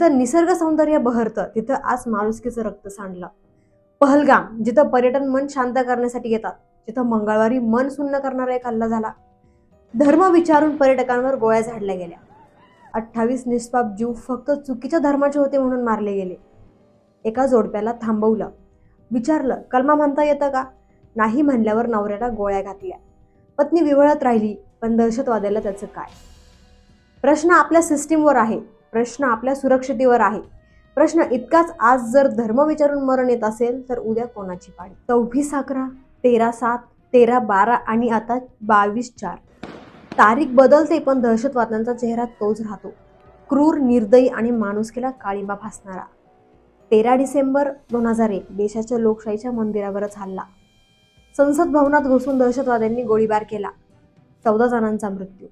जिथं निसर्ग सौंदर्य बहरतं तिथं आज माणुसकीचं रक्त सांडलं. पहलगाम जिथं पर्यटन मन शांत करण्यासाठी येतात जिथं मंगळवारी मन सुन्न करणारा एक हल्ला झाला. धर्म विचारून पर्यटकांवर गोळ्या झाडल्या गेल्या. अठ्ठावीस निष्पाप जीव फक्त चुकीच्या धर्माचे होते म्हणून मारले गेले. एका जोडप्याला थांबवलं. विचारलं कलमा म्हणता येतं का? नाही म्हणल्यावर नवऱ्याला गोळ्या घातल्या. पत्नी विवळत राहिली पण दहशतवाद्याला त्याचं काय? प्रश्न आपल्या सिस्टीमवर आहे. प्रश्न आपल्या सुरक्षितेवर आहे. प्रश्न इतकाच आज जर धर्म विचारून मरण येत असेल तर उद्या कोणाची पाळी? चौवीस अकरा तेरा सात तेरा बारा आणि आता बावीस चार. तारीख बदलते पण दहशतवाद्यांचा चेहरा तोच राहतो. क्रूर निर्दयी आणि माणुसकीला काळिंबा फासणारा. तेरा डिसेंबर दोन हजार एक देशाच्या लोकशाहीच्या मंदिरावरच हल्ला. संसद भवनात घुसून दहशतवाद्यांनी गोळीबार केला. चौदा जणांचा मृत्यू.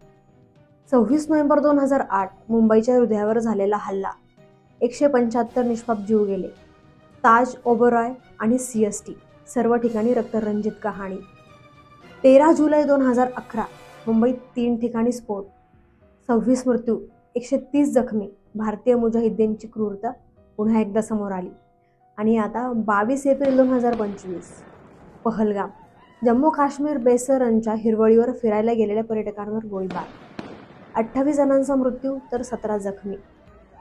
सव्वीस नोव्हेंबर दोन हजार आठ मुंबईच्या हृदयावर झालेला हल्ला. एकशे पंच्याहत्तर निष्पाप जीव गेले. ताज ओबरॉय आणि सी एस टी सर्व ठिकाणी रक्तरंजित कहाणी. तेरा जुलै दोन हजार अकरा मुंबईत तीन ठिकाणी स्फोट. सव्वीस मृत्यू एकशे तीस जखमी भारतीय मुजाहिद्दीनची क्रूरता पुन्हा एकदा समोर आली. आणि आता बावीस एप्रिल दोन हजार पंचवीस पहलगाम जम्मू काश्मीर बेसरनच्या हिरवळीवर फिरायला गेलेल्या पर्यटकांवर गोळीबार. अठ्ठावीस जणांचा मृत्यू तर सतरा जखमी.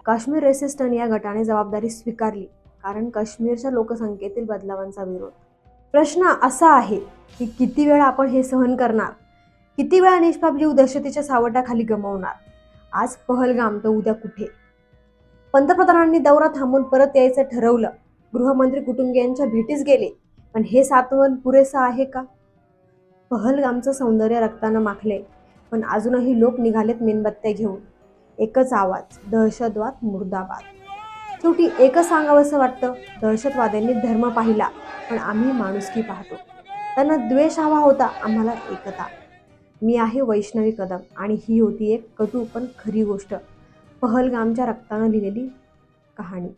काश्मीर रेसिस्टन या गटाने जबाबदारी स्वीकारली कारण काश्मीरच्या लोकसंख्येतील बदलावांचा विरोध. प्रश्न असा आहे की किती वेळा आपण हे सहन करणार? किती वेळा निष्पाप जीव दहशतीच्या सावटाखाली गमावणार? आज पहलगाम तर उद्या कुठे? पंतप्रधानांनी दौरा थांबून परत यायचं ठरवलं. गृहमंत्री कुटुंबियांच्या भेटीस गेले. पण हे सातवन पुरेसं आहे का? पहलगामचं सौंदर्य रक्तानं माखले. पण अजूनही लोक निघालेत मेणबत्त्या घेऊन. एकच आवाज दहशतवाद मुर्दाबाद. शेवटी एकच सांगावंसं वाटतं दहशतवाद्यांनी धर्म पाहिला पण आम्ही माणुसकी पाहतो. त्यांना द्वेष हवा होता आम्हाला एकता. मी आहे वैष्णवी कदम आणि ही होती एक कटू पण खरी गोष्ट. पहलगामच्या रक्तानं लिहिलेली कहाणी.